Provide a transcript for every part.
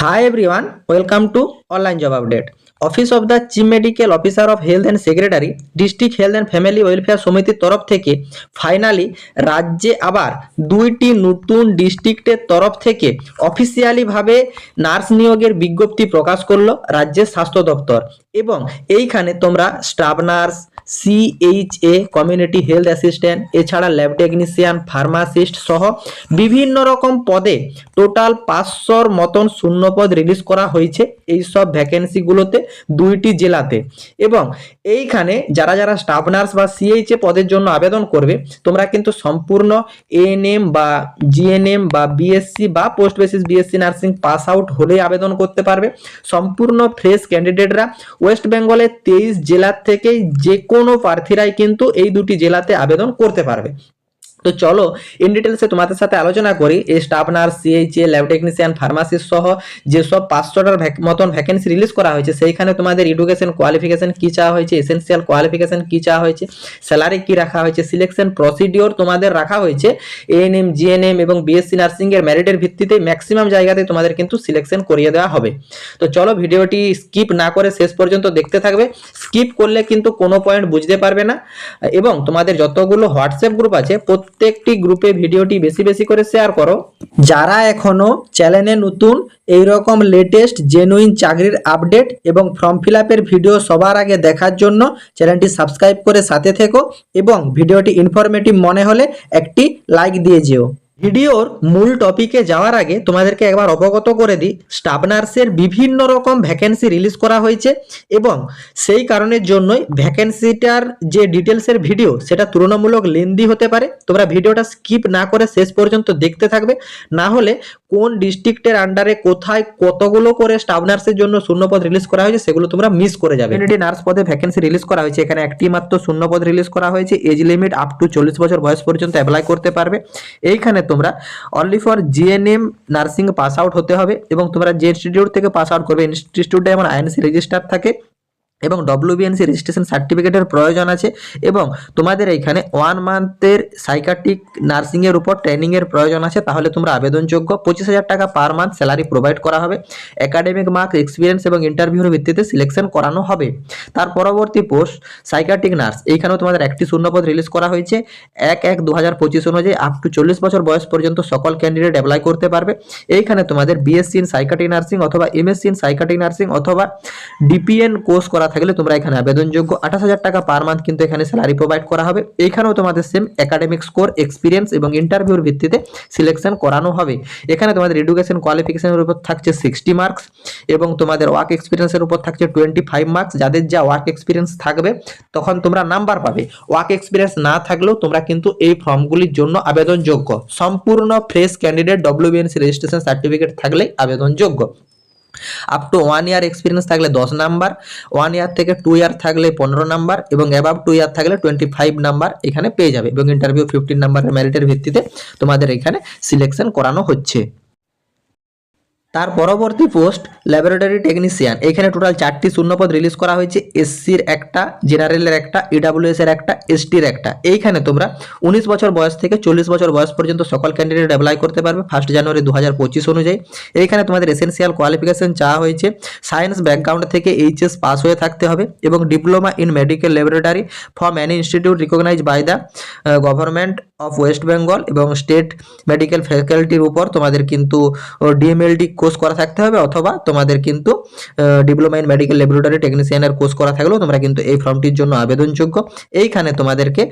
Hi everyone, welcome to online job update. Office of the Chief Medical Officer of Health and Secretary, District Health and Family Welfare সমিতির তরফ থেকে finally রাজ্যে আবার দুইটি নতুন ডিস্ট্রিক্টের তরফ থেকে অফিসিয়ালি ভাবে নার্স নিয়োগের বিজ্ঞপ্তি প্রকাশ করল রাজ্যের স্বাস্থ্য দপ্তর এবং এইখানে তোমরা staff nurse CHA community health assistant এছাড়া ল্যাব টেকনিশিয়ান ফার্মাসিস্ট সহ বিভিন্ন রকম পদে টোটাল পাঁচশোর মতন শূন্যপদ রিলিজ করা হয়েছে এই সব ভ্যাকেন্সিগুলোতে দুইটি জেলাতে। এবং এইখানে যারা যারা স্টাফ নার্স বা সিএইচএ পদের জন্য আবেদন করবে, তোমরা কিন্তু সম্পূর্ণ এএনএম বা জিএনএম বা বিএসসি বা post basic BSc nursing pass out হলেই আবেদন করতে পারবে। সম্পূর্ণ ফ্রেশ ক্যান্ডিডেটরা ওয়েস্ট বেঙ্গলের তেইশ জেলার থেকেই যে কোনো প্রার্থীরাই কিন্তু এই দুটি জেলাতে আবেদন করতে পারবে। তো চলো ইন ডিটেলসে তোমাদের সাথে আলোচনা করি। এই staff nurse CHA lab technician pharmacist সহ যেসব পাঁচশোটার মতন ভ্যাকেন্সি রিলিজ করা হয়েছে, সেইখানে তোমাদের এডুকেশন কোয়ালিফিকেশন কি চাওয়া হয়েছে এসেন্সিয়াল কোয়ালিফিকেশন কী চাওয়া হয়েছে স্যালারি কী রাখা হয়েছে সিলেকশন প্রসিডিওর তোমাদের রাখা হয়েছে এএনএম জিএনএম এবং বিএসসি নার্সিংয়ের ম্যারিটের ভিত্তিতে ম্যাক্সিমাম জায়গাতে তোমাদের কিন্তু সিলেকশন করিয়ে দেওয়া হবে। তো চলো ভিডিওটি স্কিপ না করে শেষ পর্যন্ত দেখতে থাকবে। স্কিপ করলে কিন্তু কোনো পয়েন্ট বুঝতে পারবে না। এবং তোমাদের যতগুলো হোয়াটসঅ্যাপ গ্রুপ আছে প্রত্যেকটি গ্রুপে ভিডিওটি বেশি বেশি করে শেয়ার করো। যারা এখনও চ্যানেলে নতুন এই রকম লেটেস্ট জেনুইন চাকরির আপডেট এবং ফর্ম ফিল ভিডিও সবার আগে দেখার জন্য চ্যানেলটি সাবস্ক্রাইব করে সাথে থেকো এবং ভিডিওটি ইনফরমেটিভ মনে হলে একটি লাইক দিয়ে যেও। ভিডিওর মূল টপিকে যাওয়ার আগে তোমাদেরকে একবার অবগত করে দিই স্টাফ নার্সের বিভিন্ন রকম ভ্যাকেন্সি রিলিজ করা হয়েছে এবং সেই কারণের জন্যই ভ্যাকেন্সিটার যে ডিটেলসের ভিডিও সেটা তুলনামূলক লেন্দি হতে পারে। তোমরা ভিডিওটা স্কিপ না করে শেষ পর্যন্ত দেখতে থাকবে। না হলে কোন ডিস্ট্রিক্টের আন্ডারে কোথায় কতগুলো করে স্টাফ নার্সের জন্য শূন্যপদ রিলিজ করা হয়েছে সেগুলো তোমরা মিস করে যাবে। কমিউনিটি নার্স পদে ভ্যাকেন্সি রিলিজ করা হয়েছে। এখানে একটি মাত্র শূন্যপদ রিলিজ করা হয়েছে। এজ লিমিট আপ টু চল্লিশ বছর বয়স পর্যন্ত অ্যাপ্লাই করতে পারবে। এইখানে তোমরা only for GNM nursing pass out হতে হবে এবং তোমরা যে ইনস্টিটিউট থেকে পাস আউট করবে ইনস্টিটিউটে যেমন আইএনসি রেজিস্টার থাকে এবং ডব্লিউবিএনসি রেজিস্ট্রেশন সার্টিফিকেটের প্রয়োজন আছে এবং তোমাদের এইখানে ওয়ান মান্থের সাইকাটিক নার্সিংয়ের উপর ট্রেনিংয়ের প্রয়োজন আছে। তাহলে তোমরা আবেদনযোগ্য পঁচিশ হাজার টাকা পার মান্থ স্যালারি প্রোভাইড করা হবে। একাডেমিক মার্কস এক্সপিরিয়েন্স এবং ইন্টারভিউর ভিত্তিতে সিলেকশন করানো হবে। তার পরবর্তী পোস্ট সাইকাটিক নার্স এইখানেও তোমাদের একটি শূন্যপদ রিলিজ করা হয়েছে। এক এক দু হাজার পঁচিশ অনুযায়ী আপ টু চল্লিশ বছর বয়স পর্যন্ত সকল ক্যান্ডিডেট অ্যাপ্লাই করতে পারবে। এইখানে তোমাদের বিএসসি ইন সাইকাট্রিক নার্সিং অথবা এমএসসি ইন সাইকাটিক নার্সিং অথবা ডিপিএন কোর্স করা থাকলে তোমরা এখানে আবেদনযোগ্য আঠাশ হাজার টাকা পার মান্থ কিন্তু এখানে স্যালারি প্রোভাইড করা হবে। এইখানেও তোমাদের সেম একাডেমিক স্কোর এক্সপিরিয়েন্স এবং ইন্টারভিউর ভিত্তিতে সিলেকশন করানো হবে। এখানে তোমাদের এডুকেশন কোয়ালিফিকেশনের উপর থাকছে সিক্সটি মার্কস এবং তোমাদের ওয়ার্ক এক্সপিরিয়েন্সের উপর থাকছে টোয়েন্টি ফাইভ মার্কস যাদের যা ওয়ার্ক এক্সপিরিয়েন্স থাকবে, তখন তোমরা নাম্বার পাবে। ওয়ার্ক এক্সপিরিয়েন্স না থাকলেও তোমরা কিন্তু এই ফর্মগুলির জন্য আবেদনযোগ্য। সম্পূর্ণ fresh candidate WBNC registration certificate থাকলেই আবেদনযোগ্য। Up to one year experience থাকলে দশ নাম্বার ওয়ান ইয়ার থেকে টু ইয়ার থাকলে পনেরো নাম্বার এবং অ্যাবাভ টু ইয়ার থাকলে টোয়েন্টি ফাইভ নাম্বার এখানে পেয়ে যাবে এবং ইন্টারভিউ ফিফটিন নাম্বারের মেরিটের ভিত্তিতে তোমাদের এখানে সিলেকশন করানো হচ্ছে। তার পরবর্তী পোস্ট, ল্যাবরেটরি টেকনিশিয়ান। এখানে টোটাল চারটি শূন্যপদ রিলিজ করা হয়েছে এসসির একটা, জেনারেলের একটা ইডাব্লিউএস এর একটা এসটির একটা। এইখানে তোমরা উনিশ বছর বয়স থেকে চল্লিশ বছর বয়স পর্যন্ত সকল ক্যান্ডিডেট অ্যাপ্লাই করতে পারবে ফার্স্ট জানুয়ারি দু হাজার পঁচিশ অনুযায়ী। এইখানে তোমাদের এসেন্সিয়াল কোয়ালিফিকেশন চাওয়া হয়েছে। সায়েন্স ব্যাকগ্রাউন্ড থেকে এইচএস পাস হয়ে থাকতে হবে এবং diploma in medical laboratory from any institute recognise by the government of West Bengal এবং স্টেট মেডিকেল ফ্যাকাল্টির উপর তোমাদের কিন্তু ডিএমএলডি কোর্স করা থাকতে হবে অথবা তোমাদের কিন্তু ডিপ্লোমা ইন মেডিকেল ল্যাবরেটরি টেকনিশিয়ানের কোর্স করা থাকলেও তোমরা কিন্তু এই ফর্মটির জন্য আবেদনযোগ্য। এইখানে তোমাদেরকে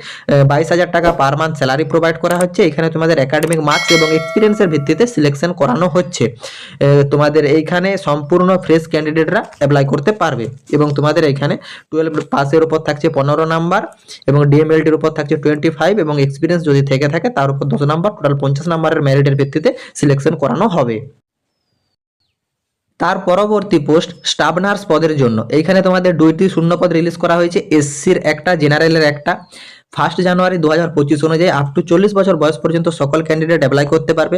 বাইশ হাজার টাকা পার মান্থ স্যালারি প্রোভাইড করা হচ্ছে। এখানে তোমাদের একাডেমিক মার্কস এবং এক্সপিরিয়েন্সের ভিত্তিতে সিলেকশন করানো হচ্ছে। তোমাদের এইখানে সম্পূর্ণ ফ্রেশ ক্যান্ডিডেটরা অ্যাপ্লাই করতে পারবে এবং তোমাদের এখানে টুয়েলভ পাসের উপর থাকছে পনেরো নাম্বার এবং ডিএমএলটির উপর থাকছে টোয়েন্টি ফাইভ এবং এক্সপিরিয়েন্স যদি থেকে থাকে, তার উপর দশ নাম্বার টোটাল পঞ্চাশ নাম্বারের মেরিটের ভিত্তিতে সিলেকশন করানো হবে। তার পরবর্তী পোস্ট স্টাফ নার্স পদের জন্য। এইখানে তোমাদের দুইটি শূন্য পদ রিলিজ করা হয়েছে। এসসির একটা জেনারেলের একটা। ফার্স্ট জানুয়ারি দু হাজার পঁচিশ অনুযায়ী আপ টু চল্লিশ বছর বয়স পর্যন্ত সকল ক্যান্ডিডেট অ্যাপ্লাই করতে পারবে।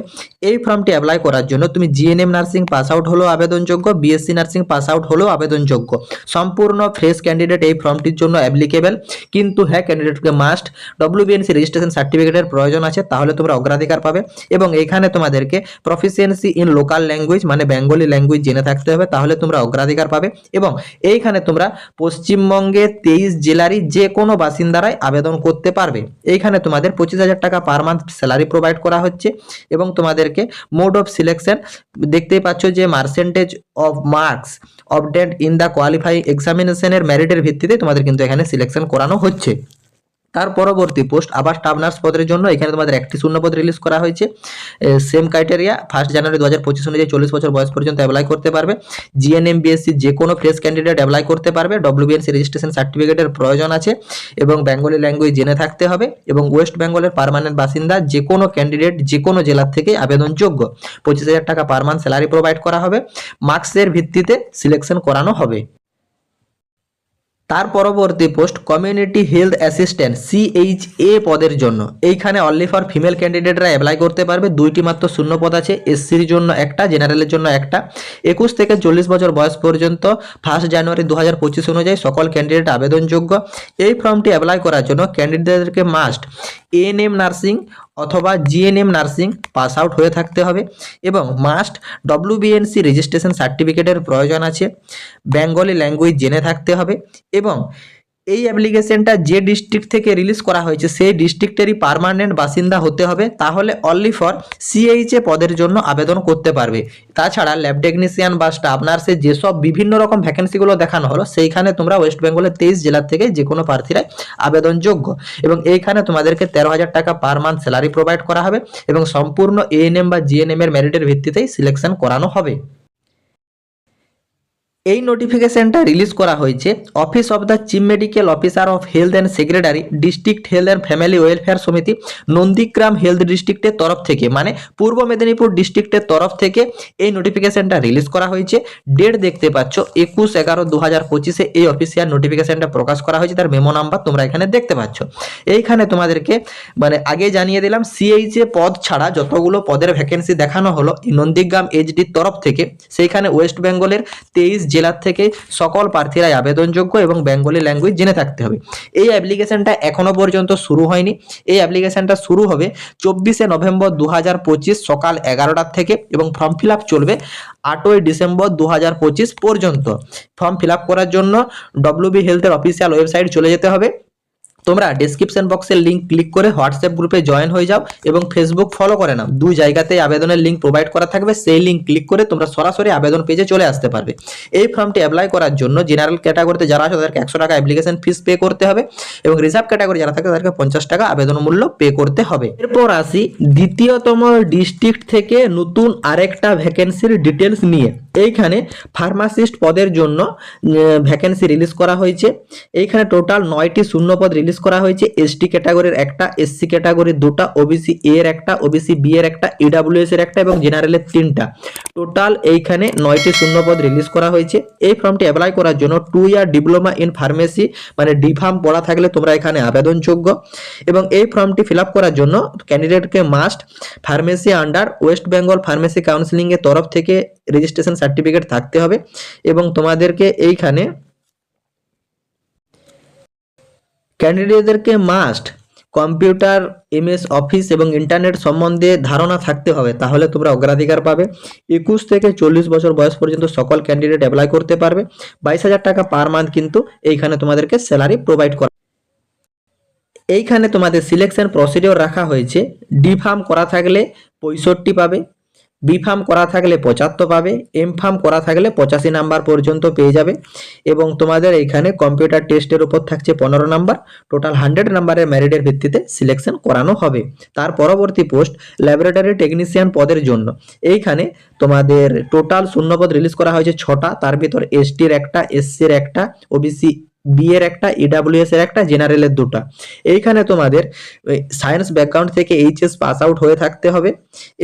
এই ফর্মটি অ্যাপ্লাই করার জন্য তুমি জিএনএম নার্সিং পাস আউট হলেও আবেদনযোগ্য বিএসসি নার্সিং পাস আউট হলেও আবেদনযোগ্য। সম্পূর্ণ ফ্রেশ ক্যান্ডিডেট এই ফর্মটির জন্য অ্যাপ্লিকেবল কিন্তু হ্যাঁ ক্যান্ডিডেটকে মাস্ট ডব্লিউবিএনসি রেজিস্ট্রেশন সার্টিফিকেটের প্রয়োজন আছে, তাহলে তোমরা অগ্রাধিকার পাবে। এবং এখানে তোমাদেরকে প্রফিসিয়েন্সি ইন লোকাল ল্যাঙ্গুয়েজ মানে বেঙ্গলি ল্যাঙ্গুয়েজ জেনে থাকতে হবে, তাহলে তোমরা অগ্রাধিকার পাবে। এবং এইখানে তোমরা পশ্চিমবঙ্গের তেইশ জেলারই যে কোনো বাসিন্দারাই আবেদন করতে পারবে। এইখানে তোমাদের পঁচিশ হাজার টাকা পার মান্থ স্যালারি প্রোভাইড করা হচ্ছে এবং তোমাদেরকে মোড অফ সিলেকশন দেখতেই পাচ্ছ যে percentage of marks obtained in the qualifying এক্সামিনেশনের মেরিটের ভিত্তিতে তোমাদের কিন্তু এখানে সিলেকশন করানো হচ্ছে। তার পরবর্তী পোস্ট আবার স্টাফ নার্স পদের জন্য, এখানে তোমাদের একটি শূন্য পদ রিলিজ করা হয়েছে। সেম ক্রাইটেরিয়া ফার্স্ট জানুয়ারি দু হাজার পঁচিশ অনুযায়ী চল্লিশ বছর বয়স পর্যন্ত অ্যাপ্লাই করতে পারবে। জিএনএম বিএসসি যে কোনো ফ্রেশ ক্যান্ডিডেট অ্যাপ্লাই করতে পারবে। ডব্লিউবিএনসি রেজিস্ট্রেশন সার্টিফিকেটের প্রয়োজন আছে এবং বেঙ্গলি ল্যাঙ্গুয়েজ জেনে থাকতে হবে এবং ওয়েস্ট বেঙ্গলের পারমানেন্ট বাসিন্দা যে কোনো ক্যান্ডিডেট যে কোনো জেলার থেকে আবেদনযোগ্য। পঁচিশ হাজার টাকা পার মান্থ স্যালারি প্রোভাইড করা হবে। মার্কসের ভিত্তিতে সিলেকশন করানো হবে। তার পরবর্তী post community health assistant CHA পদের জন্য। এইখানে অনলি ফর ফিমেল ক্যান্ডিডেটরা অ্যাপ্লাই করতে পারবে। দুইটি মাত্র শূন্য পদ আছে এসসির জন্য একটা জেনারেলের জন্য একটা। একুশ থেকে চল্লিশ বছর বয়স পর্যন্ত ফার্স্ট জানুয়ারি দু হাজার পঁচিশ অনুযায়ী সকল ক্যান্ডিডেট আবেদনযোগ্য। এই ফর্মটি অ্যাপ্লাই করার জন্য ক্যান্ডিডেটদেরকে মাস্ট এএনএম নার্সিং অথবা জিএনএম নার্সিং পাস আউট হয়ে থাকতে হবে এবং মাস্ট ডব্লিউবিএনসি রেজিস্ট্রেশন সার্টিফিকেটের প্রয়োজন আছে। বেঙ্গলি ল্যাঙ্গুয়েজ জেনে থাকতে হবে এবং এই অ্যাপ্লিকেশনটা যে ডিস্ট্রিক্ট থেকে রিলিজ করা হয়েছে, সেই ডিস্ট্রিক্টেরই পারমানেন্ট বাসিন্দা হতে হবে। তাহলে অনলি ফর সিএইচএ পদের জন্য আবেদন করতে পারবে। তাছাড়া ল্যাব টেকনিশিয়ান বা স্টাফ নার্সের যেসব বিভিন্ন রকম ভ্যাকেন্সিগুলো দেখানো হলো, সেইখানে তোমরা ওয়েস্ট বেঙ্গলের তেইশ জেলার থেকে যে কোনো প্রার্থীরাই আবেদনযোগ্য। এবং এইখানে তোমাদেরকে তেরো হাজার টাকা পার মান্থ স্যালারি প্রোভাইড করা হবে এবং সম্পূর্ণ এএনএম বা জিএনএম এর মেরিটের ভিত্তিতেই সিলেকশন করানো হবে। এই নোটিফিকেশনটা রিলিজ করা হয়েছে। Office of the chief medical officer of health and secretary district health and family welfare সমিতি নন্দীগ্রাম হেলথ ডিস্ট্রিক্টের তরফ থেকে মানে পূর্ব মেদিনীপুর ডিস্ট্রিক্টের তরফ থেকে এই নোটিফিকেশনটা রিলিজ করা হয়েছে। ডেট দেখতে পাচ্ছ, একুশ এগারো দু হাজার পঁচিশে এই অফিসিয়াল নোটিফিকেশনটা প্রকাশ করা হয়েছে। তার মেমো নাম্বার তোমরা এখানে দেখতে পাচ্ছ। এইখানে তোমাদেরকে মানে আগে জানিয়ে দিলাম সিএইচএ পদ ছাড়া যতগুলো পদের ভ্যাকেন্সি দেখানো হলো নন্দীগ্রাম এইচডির তরফ থেকে, সেইখানে ওয়েস্ট বেঙ্গলের তেইশ জেলার থেকে সকল প্রার্থীরাই আবেদনযোগ্য এবং বেঙ্গলি ল্যাঙ্গুয়েজ জেনে থাকতে হবে। এই অ্যাপ্লিকেশনটা এখনও পর্যন্ত শুরু হয়নি। এই অ্যাপ্লিকেশনটা শুরু হবে চব্বিশে নভেম্বর দু হাজার পঁচিশ সকাল এগারোটার থেকে এবং ফর্ম ফিল চলবে আটই ডিসেম্বর দু হাজার পঁচিশ পর্যন্ত। ফর্ম ফিল করার জন্য ডব্লিউবি হেলথের অফিসিয়াল ওয়েবসাইট চলে যেতে হবে। তোমরা ডেসক্রিপশন বক্সের লিঙ্ক ক্লিক করে হোয়াটসঅ্যাপ গ্রুপে জয়েন হয়ে যাও এবং ফেসবুক ফলো করে নাও। দুই জায়গাতেই আবেদনের লিঙ্ক প্রোভাইড করা থাকবে, সেই লিঙ্ক ক্লিক করে তোমরা সরাসরি আবেদন পেজে চলে আসতে পারবে। এই ফর্মটি অ্যাপ্লাই করার জন্য জেনারেল ক্যাটাগরিতে যারা আছে তাদেরকে একশো টাকা অ্যাপ্লিকেশন ফিস পে করতে হবে এবং রিজার্ভ ক্যাটাগরি যারা থাকে তাদেরকে পঞ্চাশ টাকা আবেদন মূল্য পে করতে হবে। এরপর আসি দ্বিতীয়তম ডিস্ট্রিক্ট থেকে নতুন আরেকটা ভ্যাকেন্সির ডিটেলস নিয়ে। এইখানে ফার্মাসিস্ট পদের জন্য ভ্যাকেন্সি রিলিজ করা হয়েছে। এইখানে টোটাল নয়টি শূন্য পদ রিলিজ করা হয়েছে এসটি ক্যাটাগরির একটা এসসি ক্যাটাগরির দুটা ওবিসি এ এর একটা ওবিসি বি এর একটা ইডাব্লিউএস এর একটা এবং জেনারেলের তিনটা। টোটাল এইখানে নয়টি শূন্য পদ রিলিজ করা হয়েছে। এই ফর্মটি অ্যাপ্লাই করার জন্য two year diploma in pharmacy মানে ডি ফার্ম পড়া থাকলে তোমরা এখানে আবেদনযোগ্য। এবং এই ফর্মটি ফিল করার জন্য ক্যান্ডিডেটকে must pharmacy under West Bengal pharmacy counselling এর তরফ থেকে রেজিস্ট্রেশন সার্টিফিকেট থাকতে হবে। এবং তোমাদেরকে এইখানে ক্যান্ডিডেটদেরকে মাস্ট কম্পিউটার এমএস অফিস এবং ইন্টারনেট সম্বন্ধে ধারণা থাকতে হবে, তাহলে তোমরা অগ্রাধিকার পাবে। একুশ থেকে চল্লিশ বছর বয়স পর্যন্ত সকল ক্যান্ডিডেট অ্যাপ্লাই করতে পারবে। বাইশ হাজার টাকা পার মান্থ কিন্তু এইখানে তোমাদেরকে স্যালারি প্রোভাইড করা। এইখানে তোমাদের সিলেকশন প্রসিডিওর রাখা হয়েছে। ডি ফার্ম করা থাকলে পঁয়ষট্টি পাবে। বি ফার্ম করা থাকলে পঁচাত্তর পাবে এম ফার্ম করা থাকলে পঁচাশি নাম্বার পর্যন্ত পেয়ে যাবে এবং তোমাদের এইখানে কম্পিউটার টেস্টের উপর থাকছে পনেরো নাম্বার টোটাল হান্ড্রেড নাম্বারের ম্যারিটের ভিত্তিতে সিলেকশন করানো হবে। তার পরবর্তী পোস্ট ল্যাবরেটরি টেকনিশিয়ান পদের জন্য। এইখানে তোমাদের টোটাল শূন্যপদ রিলিজ করা হয়েছে ছটা, তার ভিতর এসটির একটা এসসির একটা ওবিসি বি এর একটা ইডাব্লিউএস এর একটা জেনারেলের দুটা। এইখানে তোমাদের সায়েন্স ব্যাকগ্রাউন্ড থেকে এইচএস পাস আউট হয়ে থাকতে হবে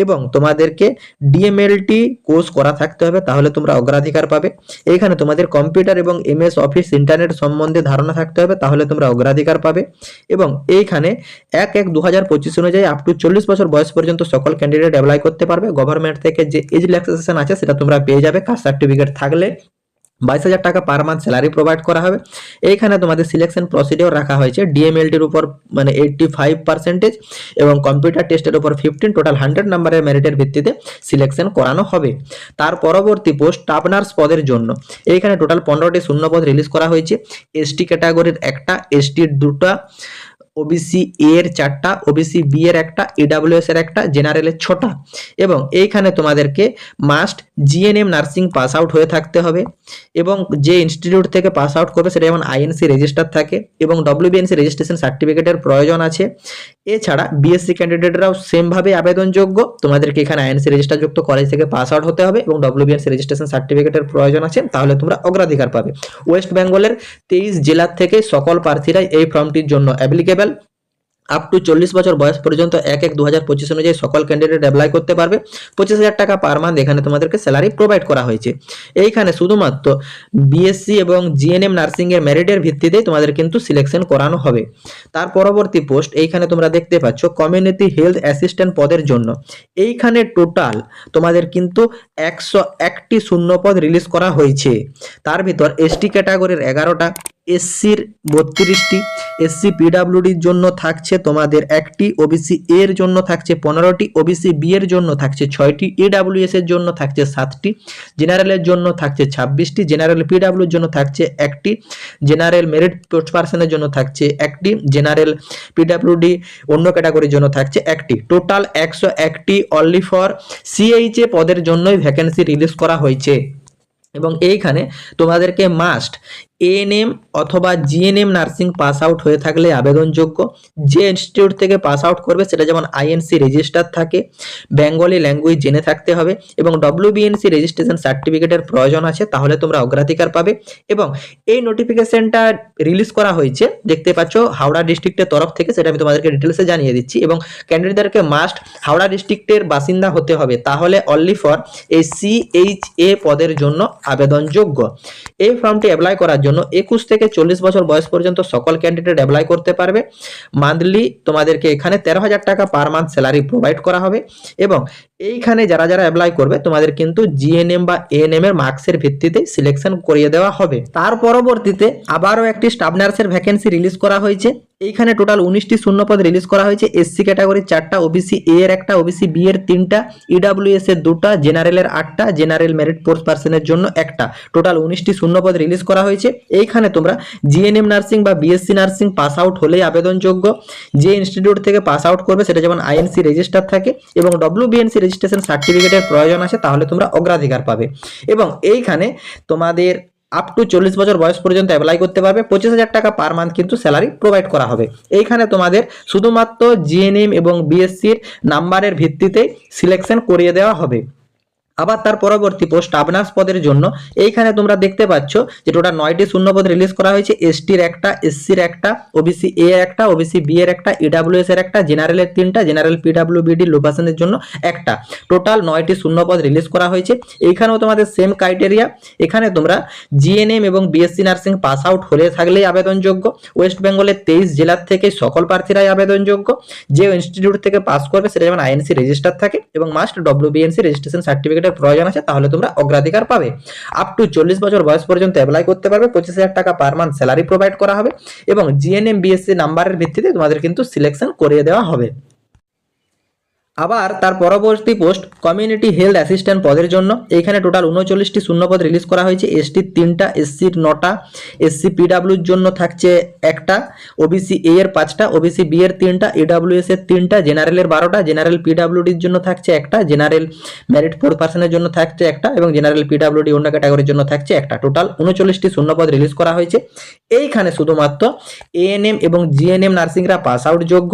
এবং তোমাদেরকে ডিএমএলটি কোর্স করা থাকতে হবে, তাহলে তোমরা অগ্রাধিকার পাবে। এইখানে তোমাদের কম্পিউটার এবং এমএস অফিস ইন্টারনেট সম্বন্ধে ধারণা থাকতে হবে, তাহলে তোমরা অগ্রাধিকার পাবে। এবং এইখানে এক এক দু হাজার পঁচিশ অনুযায়ী আপ টু চল্লিশ বছর বয়স পর্যন্ত সকল ক্যান্ডিডেট অ্যাপ্লাই করতে পারবে। গভর্নমেন্ট থেকে যে এজ রিল্যাক্সেশন আছে, সেটা তোমরা পেয়ে যাবে। কাস্ট সার্টিফিকেট থাকলে বাইশ হাজার টাকা পার মান্থ স্যালারি প্রোভাইড করা হবে। এইখানে তোমাদের সিলেকশন প্রসিডিওর রাখা হয়েছে। ডিএমএলটির উপর মানে এইটটি ফাইভ পার্সেন্টেজ এবং কম্পিউটার টেস্টের উপর ফিফটিন টোটাল হান্ড্রেড নাম্বারের মেরিটের ভিত্তিতে সিলেকশন করানো হবে। তার পরবর্তী পোস্ট স্টাফ পদের জন্য। এইখানে টোটাল পনেরোটি শূন্য পদ রিলিজ করা হয়েছে। এসটি ক্যাটাগরির একটা এসটির দুটা ওবিসি এ এর চারটা ওবিসি বি এর একটা ইডাব্লিউএস এর একটা জেনারেলের ছটা। এবং এইখানে তোমাদেরকে must GNM nursing pass out হয়ে থাকতে হবে। এবং যে ইনস্টিটিউট থেকে পাস আউট করবে সেটা যেমন আইএনসি রেজিস্টার থাকে এবং ডব্লিউবিএনসি রেজিস্ট্রেশন সার্টিফিকেটের প্রয়োজন আছে। এছাড়া বিএসসি ক্যান্ডিডেটরাও সেমভাবে আবেদনযোগ্য। তোমাদেরকে এখানে আইএনসি রেজিস্টার যুক্ত কলেজ থেকে পাস আউট হতে হবে এবং ডব্লিউবিএনসি রেজিস্ট্রেশন সার্টিফিকেটের প্রয়োজন আছে, তাহলে তোমরা অগ্রাধিকার পাবে। ওয়েস্ট বেঙ্গলের তেইশ জেলার থেকে সকল প্রার্থীরাই এই ফর্মটির জন্য অ্যাপ্লিকেবল আপ টু চল্লিশ বছর বয়স পর্যন্ত এক এক দু হাজার পঁচিশ অনুযায়ী সকল ক্যান্ডিডেট অ্যাপ্লাই করতে পারবে। পঁচিশ হাজার টাকা পার মান্থ এখানে তোমাদেরকে স্যালারি প্রোভাইড করা হয়েছে। এইখানে শুধুমাত্র বিএসসি এবং জিএনএম নার্সিং এর মেরিটের ভিত্তিতেই তোমাদের কিন্তু সিলেকশন করানো হবে। তার পরবর্তী পোস্ট এইখানে তোমরা দেখতে পাচ্ছ কমিউনিটি হেলথ অ্যাসিস্ট্যান্ট পদের জন্য। এইখানে টোটাল তোমাদের কিন্তু একশো একটি শূন্য পদ রিলিজ করা হয়েছে। তার ভিতর এসটি ক্যাটাগরির এগারোটা এসসির বত্রিশটি এসসি পিডাব্লিউডির জন্য থাকছে তোমাদের একটি, ওবিসি এর জন্য থাকছে পনেরোটি, ওবিসি বি এর জন্য থাকছে ছয়টি ইডাব্লিউএস এর জন্য থাকছে সাতটি জেনারেলের জন্য থাকছে ছাব্বিশটি, জেনারেল পিডাব্লিউর জন্য থাকছে একটি, জেনারেল মেরিট পোস্ট পার্সনের জন্য থাকছে একটি, জেনারেল পিডাব্লিউডি অন্য ক্যাটাগরির জন্য থাকছে একটি। টোটাল একশো একটি অনলি ফর সিএইচএ পদের জন্যই ভ্যাকেন্সি রিলিজ করা হয়েছে। এবং এইখানে তোমাদেরকে মাস্ট এএনএম অথবা জিএনএম নার্সিং পাস আউট হয়ে থাকলে আবেদনযোগ্য। যে ইনস্টিটিউট থেকে পাস আউট করবে, সেটা যেমন আইএনসি রেজিস্টার থাকে বেঙ্গলি ল্যাঙ্গুয়েজ জেনে থাকতে হবে এবং ডব্লিউবিএনসি রেজিস্ট্রেশন সার্টিফিকেটের প্রয়োজন আছে, তাহলে তোমরা অগ্রাধিকার পাবে এবং এই নোটিফিকেশনটা রিলিজ করা হয়েছে, দেখতে পাচ্ছ হাওড়া ডিস্ট্রিক্টের তরফ থেকে, সেটা আমি তোমাদেরকে ডিটেলসে জানিয়ে দিচ্ছি এবং ক্যান্ডিডেটদেরকে মাস্ট হাওড়া ডিস্ট্রিক্টের বাসিন্দা হতে হবে, তাহলে অনলি ফর এই সিএইচএ পদের জন্য আবেদনযোগ্য। এই ফর্মটি অ্যাপ্লাই করার জন্য একুশ থেকে চল্লিশ বছর বয়স পর্যন্ত সকল ক্যান্ডিডেট অ্যাপ্লাই করতে পারবে। মান্থলি তোমাদেরকে এখানে তেরো হাজার টাকা পার মান্থ স্যালারি প্রোভাইড করা হবে এবং এইখানে যারা যারা অ্যাপ্লাই করবে, তোমাদের কিন্তু জিএনএম বা এএনএম এর মার্কসের ভিত্তিতে সিলেকশন করিয়ে দেওয়া হবে। তার পরবর্তীতে আবারও একটি স্টাফ নার্সের ভ্যাকেন্সি রিলিজ করা হয়েছে। এইখানে টোটাল উনিশটি শূন্যপদ রিলিজ করা হয়েছে। এসসি ক্যাটাগরির চারটা ওবিসি এ এর একটা ওবিসি বি এর তিনটা ইডাব্লিউএস এর দুটা জেনারেলের আটটা জেনারেল মেরিট পোস্ট পার্সনের জন্য একটা। টোটাল উনিশটি শূন্যপদ রিলিজ করা হয়েছে। এইখানে তোমরা জিএনএম নার্সিং বা বিএসসি নার্সিং পাস আউট হলেই আবেদনযোগ্য। যে ইনস্টিটিউট থেকে পাস আউট করবে, সেটা যেমন আইএনসি রেজিস্টার থাকে এবং ডব্লিউবিএনসি রেজিস্ট্রেশন সার্টিফিকেটের প্রয়োজন আছে, তাহলে তোমরা অগ্রাধিকার পাবে। এবং এইখানে তোমাদের আপ টু চল্লিশ বছর বয়স পর্যন্ত অ্যাপ্লাই করতে পারবে। পঁচিশ হাজার টাকা পার মান্থ কিন্তু স্যালারি প্রোভাইড করা হবে। এইখানে তোমাদের শুধুমাত্র জিএনএম এবং বিএসসির নাম্বারের ভিত্তিতে সিলেকশন করিয়ে দেওয়া হবে। আবার তার পরবর্তী পোস্ট আবনাস পদের জন্য। এইখানে তোমরা দেখতে পাচ্ছ যে টোটাল নয়টি শূন্যপদ রিলিজ করা হয়েছে। এসটির একটা এসসির একটা ওবিসি এ এর একটা ওবিসি বি এর একটা ইডাব্লিউএস এর একটা জেনারেলের তিনটা জেনারেল পিডাব্লিউ বিডি লোকাশনের জন্য একটা। টোটাল নয়টি শূন্যপদ রিলিজ করা হয়েছে। এইখানেও তোমাদের সেম ক্রাইটেরিয়া এখানে তোমরা জিএনএম এবং বিএসসি নার্সিং পাস আউট হলে থাকলেই আবেদনযোগ্য। ওয়েস্ট বেঙ্গলের তেইশ জেলার থেকে সকল প্রার্থীরাই আবেদনযোগ্য। যে ইনস্টিটিউট থেকে পাস করবে, সেটা যেমন আইএনসি রেজিস্টার থাকে এবং মাস্ট ডব্লিউবিএনসি রেজিস্ট্রেশন সার্টিফিকেটের প্রয়োজন আছে, তাহলে তোমরা অগ্রাধিকার পাবে। আপ টু চল্লিশ বছর বয়স পর্যন্ত অ্যাপ্লাই করতে পারবে, পঁচিশ হাজার টাকা পার মান্থ স্যালারি প্রোভাইড করা হবে এবং জিএনএম বিএসসি নাম্বারের ভিত্তিতে তোমাদের কিন্তু সিলেকশন করিয়ে দেওয়া হবে। আবার তার পরবর্তী পোস্ট, কমিউনিটি হেলথ অ্যাসিস্ট্যান্ট পদের জন্য। এইখানে টোটাল উনচল্লিশটি শূন্যপদ রিলিজ করা হয়েছে। এসটির তিনটা এসসির নটা, এসসি পিডাব্লিউর জন্য থাকছে একটা, ওবিসি এ এর পাঁচটা, ওবিসি বি এর তিনটা ইডাব্লিউএস এর তিনটা জেনারেলের বারোটা, জেনারেল পিডাব্লিউডির জন্য থাকছে একটা, জেনারেল মেরিট ফোর পার্সনের জন্য থাকছে একটা, এবং জেনারেল পিডাব্লিউডি অন্য ক্যাটাগরির জন্য থাকছে একটা। টোটাল উনচল্লিশটি শূন্যপদ রিলিজ করা হয়েছে। এইখানে শুধুমাত্র এএনএম এবং জিএনএম নার্সিংরা পাস আউট যোগ্য,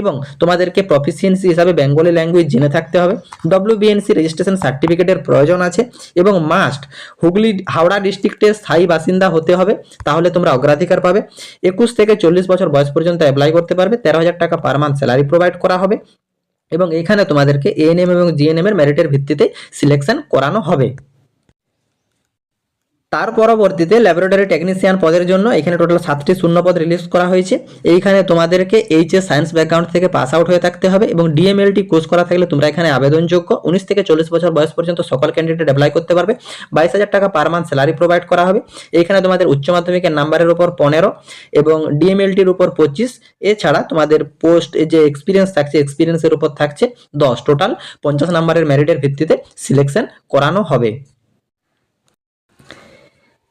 এবং তোমাদেরকে প্রফিসিয়েন্সি হিসাবে বেঙ্গলি বেঙ্গলি ল্যাঙ্গুয়েজ জেনে থাকতে হবে। ডব্লিউবিএনসি রেজিস্ট্রেশন সার্টিফিকেটের প্রয়োজন আছে এবং মাস্ট হুগলি হাওড়া ডিস্ট্রিক্টের স্থায়ী বাসিন্দা হতে হবে, তাহলে তোমরা অগ্রাধিকার পাবে। একুশ থেকে চল্লিশ বছর বয়স পর্যন্ত অ্যাপ্লাই করতে পারবে, তেরো হাজার টাকা পার মান্থ স্যালারি প্রোভাইড করা হবে এবং এখানে তোমাদেরকে এএনএম এবং জিএনএম এর মেরিটের ভিত্তিতে সিলেকশন করানো হবে। তার পরবর্তীতে ল্যাবরেটরি টেকনিশিয়ান পদের জন্য এখানে টোটাল সাতটি শূন্য পদ রিলিজ করা হয়েছে। এইখানে তোমাদেরকে এইচএস সায়েন্স ব্যাকগ্রাউন্ড থেকে পাস আউট হয়ে থাকতে হবে এবং ডিএমএলটি কোর্স করা থাকলে তোমরা এখানে আবেদনযোগ্য। উনিশ থেকে চল্লিশ বছর বয়স পর্যন্ত সকল ক্যান্ডিডেট অ্যাপ্লাই করতে পারবে। বাইশ হাজার টাকা পার মান্থ স্যালারি প্রোভাইড করা হবে। এইখানে তোমাদের উচ্চ মাধ্যমিকের নাম্বারের উপর পনেরো এবং ডিএমএলটির উপর পঁচিশ। এছাড়া তোমাদের পোস্ট যে এক্সপিরিয়েন্স থাকছে এক্সপিরিয়েন্সের উপর থাকছে দশ। টোটাল পঞ্চাশ নাম্বারের মেরিটের ভিত্তিতে সিলেকশন করানো হবে।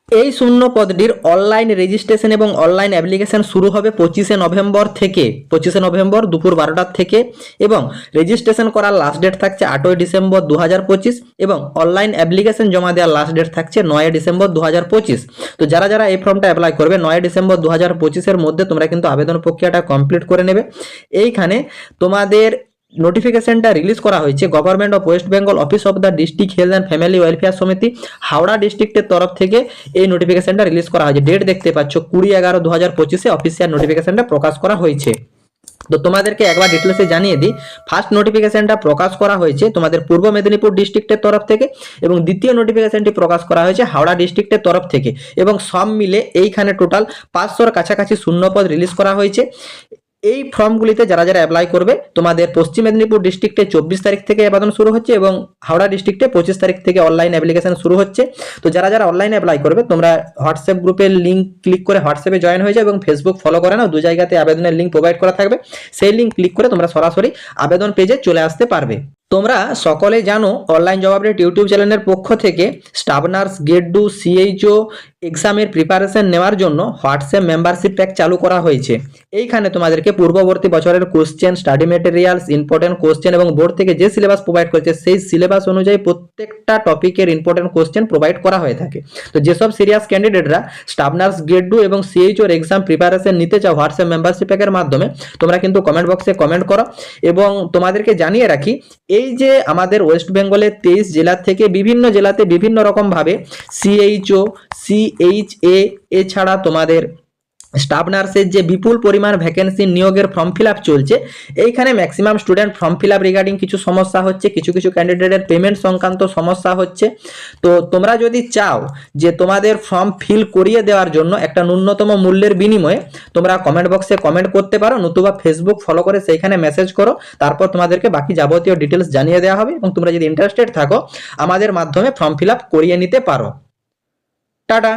এই শূন্য পদটির অনলাইন রেজিস্ট্রেশন এবং অনলাইন অ্যাপ্লিকেশন শুরু হবে পঁচিশে নভেম্বর থেকে। পঁচিশে নভেম্বর দুপুর বারোটার থেকে এবং রেজিস্ট্রেশন করার লাস্ট ডেট থাকছে আটই ডিসেম্বর দু হাজার পঁচিশ এবং অনলাইন অ্যাপ্লিকেশন জমা দেওয়ার লাস্ট ডেট থাকছে নয় ডিসেম্বর দু হাজার পঁচিশ। তো যারা যারা এই ফর্মটা অ্যাপ্লাই করবে, নয় ডিসেম্বর দু হাজার মধ্যে তোমরা কিন্তু আবেদন প্রক্রিয়াটা কমপ্লিট করে নেবে। এইখানে তোমাদের নোটিফিকেশনটা রিলিজ করা হয়েছে government of West Bengal office of the district health and family welfare সমিতি হাওড়া ডিস্ট্রিক্টের তরফ থেকে এই নোটিফিকেশনটা রিলিজ করা হয়েছে। ডেট দেখতে পাচ্ছ, কুড়ি এগারো দু হাজার পঁচিশে অফিসিয়াল নোটিফিকেশনটা প্রকাশ করা হয়েছে। তো তোমাদেরকে একবার ডিটেলসে জানিয়ে দিই ফার্স্ট নোটিফিকেশনটা প্রকাশ করা হয়েছে তোমাদের পূর্ব মেদিনীপুর ডিস্ট্রিক্টের তরফ থেকে এবং দ্বিতীয় নোটিফিকেশনটি প্রকাশ করা হয়েছে হাওড়া ডিস্ট্রিক্টের তরফ থেকে এবং সব মিলে এইখানে টোটাল পাঁচশোর কাছাকাছি শূন্যপদ রিলিজ করা হয়েছে। এই ফর্মগুলিতে যারা যারা অ্যাপ্লাই করবে, তোমাদের পশ্চিম মেদিনীপুর ডিস্ট্রিক্টে চব্বিশ তারিখ থেকে আবেদন শুরু হচ্ছে এবং হাওড়া ডিস্ট্রিক্টে পঁচিশ তারিখ থেকে অনলাইন অ্যাপ্লিকেশন শুরু হচ্ছে। তো যারা যারা অনলাইনে অ্যাপ্লাই করবে, তোমরা হোয়াটসঅ্যাপ গ্রুপের লিঙ্ক ক্লিক করে হোয়াটসঅ্যাপে জয়েন হয়ে যাও এবং ফেসবুক ফলো করে নাও। দু জায়গাতে আবেদনের লিঙ্ক প্রোভাইড করা থাকবে। সেই লিঙ্ক ক্লিক করে তোমরা সরাসরি আবেদন পেজে চলে আসতে পারবে। তোমরা সকলে জানো অনলাইন জব আপডেট ইউটিউব চ্যানেলের পক্ষ থেকে স্টাফ নার্স গেট ডু সিএইচও এক্সামের প্রিপারেশন নেওয়ার জন্য হোয়াটসঅ্যাপ মেম্বারশিপ প্যাক চালু করা হয়েছে। এইখানে তোমাদেরকে পূর্ববর্তী বছরের question study materials important question এবং বোর্ড থেকে যে সিলেবাস প্রোভাইড করেছে, সেই সিলেবাস অনুযায়ী প্রত্যেকটা টপিকের ইম্পর্টেন্ট কোশ্চেন প্রোভাইড করা হয়ে থাকে। তো যেসব সিরিয়াস ক্যান্ডিডেটরা স্টাফ নার্স গেট ডু এবং সিএইচওর এক্সাম প্রিপারেশন নিতে চাও হোয়াটসঅ্যাপ মেম্বারশিপ প্যাকের মাধ্যমে, তোমরা কিন্তু কমেন্ট বক্সে কমেন্ট করো এবং তোমাদেরকে জানিয়ে রাখি এই যে আমাদের ওয়েস্ট বেঙ্গলের তেইশ জেলা থেকে বিভিন্ন জেলাতে বিভিন্ন রকমভাবে সিএইচও সিএইচএ এছাড়া তোমাদের স্টাফ নার্সের যে বিপুল পরিমাণ ভ্যাকেন্সি নিয়োগের ফর্ম ফিল চলছে, এইখানে maximum student form fill regarding কিছু সমস্যা হচ্ছে, কিছু কিছু ক্যান্ডিডেটের পেমেন্ট সংক্রান্ত সমস্যা হচ্ছে। তো তোমরা যদি চাও যে তোমাদের ফর্ম ফিল করিয়ে দেওয়ার জন্য একটা ন্যূনতম মূল্যের বিনিময়ে তোমরা কমেন্ট বক্সে কমেন্ট করতে পারো, নতুবা ফেসবুক ফলো করে সেইখানে মেসেজ করো, তারপর তোমাদেরকে বাকি যাবতীয় ডিটেলস জানিয়ে দেওয়া হবে এবং তোমরা যদি ইন্টারেস্টেড থাকো, আমাদের মাধ্যমে ফর্ম ফিল করিয়ে নিতে পারো। টাটা!